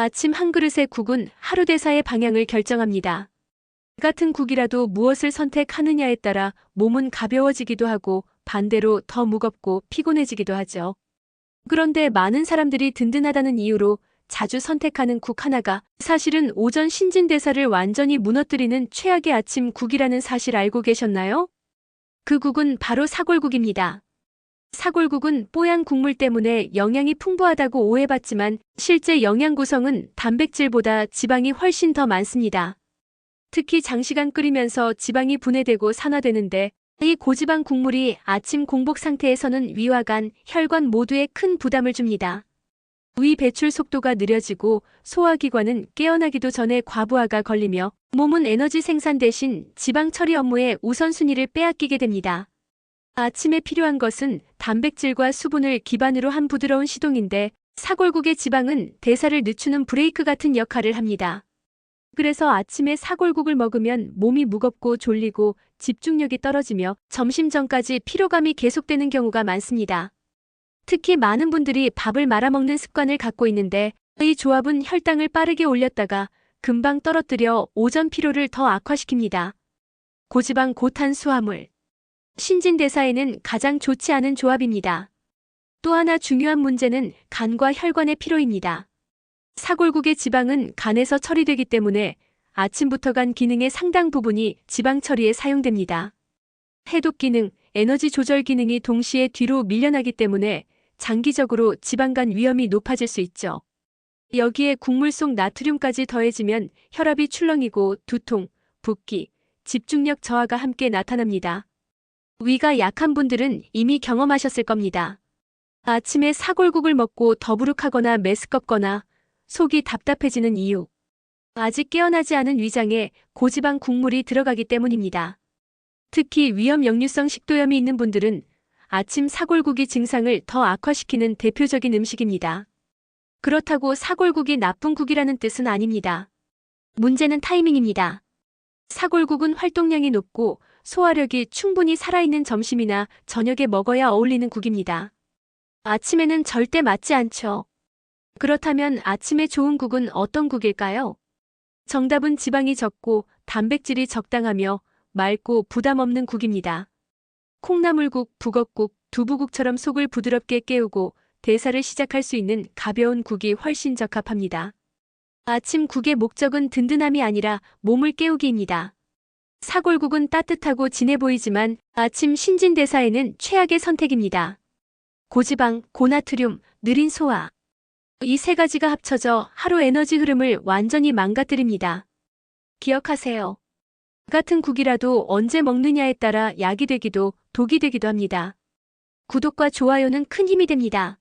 아침 한 그릇의 국은 하루 대사의 방향을 결정합니다. 같은 국이라도 무엇을 선택하느냐에 따라 몸은 가벼워지기도 하고 반대로 더 무겁고 피곤해지기도 하죠. 그런데 많은 사람들이 든든하다는 이유로 자주 선택하는 국 하나가 사실은 오전 신진대사를 완전히 무너뜨리는 최악의 아침 국이라는 사실 알고 계셨나요? 그 국은 바로 사골국입니다. 사골국은 뽀얀 국물 때문에 영양이 풍부하다고 오해받지만 실제 영양 구성은 단백질보다 지방이 훨씬 더 많습니다. 특히 장시간 끓이면서 지방이 분해되고 산화되는데 이 고지방 국물이 아침 공복 상태에서는 위와 간, 혈관 모두에 큰 부담을 줍니다. 위 배출 속도가 느려지고 소화기관은 깨어나기도 전에 과부하가 걸리며 몸은 에너지 생산 대신 지방 처리 업무에 우선순위를 빼앗기게 됩니다. 아침에 필요한 것은 단백질과 수분을 기반으로 한 부드러운 시동인데 사골국의 지방은 대사를 늦추는 브레이크 같은 역할을 합니다. 그래서 아침에 사골국을 먹으면 몸이 무겁고 졸리고 집중력이 떨어지며 점심 전까지 피로감이 계속되는 경우가 많습니다. 특히 많은 분들이 밥을 말아먹는 습관을 갖고 있는데 이 조합은 혈당을 빠르게 올렸다가 금방 떨어뜨려 오전 피로를 더 악화시킵니다. 고지방 고탄수화물. 신진대사에는 가장 좋지 않은 조합입니다. 또 하나 중요한 문제는 간과 혈관의 피로입니다. 사골국의 지방은 간에서 처리되기 때문에 아침부터 간 기능의 상당 부분이 지방 처리에 사용됩니다. 해독 기능, 에너지 조절 기능이 동시에 뒤로 밀려나기 때문에 장기적으로 지방간 위험이 높아질 수 있죠. 여기에 국물 속 나트륨까지 더해지면 혈압이 출렁이고 두통, 붓기, 집중력 저하가 함께 나타납니다. 위가 약한 분들은 이미 경험하셨을 겁니다. 아침에 사골국을 먹고 더부룩하거나 메스껍거나 속이 답답해지는 이유. 아직 깨어나지 않은 위장에 고지방 국물이 들어가기 때문입니다. 특히 위험 역류성 식도염이 있는 분들은 아침 사골국이 증상을 더 악화시키는 대표적인 음식입니다. 그렇다고 사골국이 나쁜 국이라는 뜻은 아닙니다. 문제는 타이밍입니다. 사골국은 활동량이 높고 소화력이 충분히 살아있는 점심이나 저녁에 먹어야 어울리는 국입니다. 아침에는 절대 맞지 않죠. 그렇다면 아침에 좋은 국은 어떤 국일까요? 정답은 지방이 적고 단백질이 적당하며 맑고 부담 없는 국입니다. 콩나물국, 북엇국, 두부국처럼 속을 부드럽게 깨우고 대사를 시작할 수 있는 가벼운 국이 훨씬 적합합니다. 아침 국의 목적은 든든함이 아니라 몸을 깨우기입니다. 사골국은 따뜻하고 진해 보이지만 아침 신진대사에는 최악의 선택입니다. 고지방, 고나트륨, 느린 소화. 이 세 가지가 합쳐져 하루 에너지 흐름을 완전히 망가뜨립니다. 기억하세요. 같은 국이라도 언제 먹느냐에 따라 약이 되기도 독이 되기도 합니다. 구독과 좋아요는 큰 힘이 됩니다.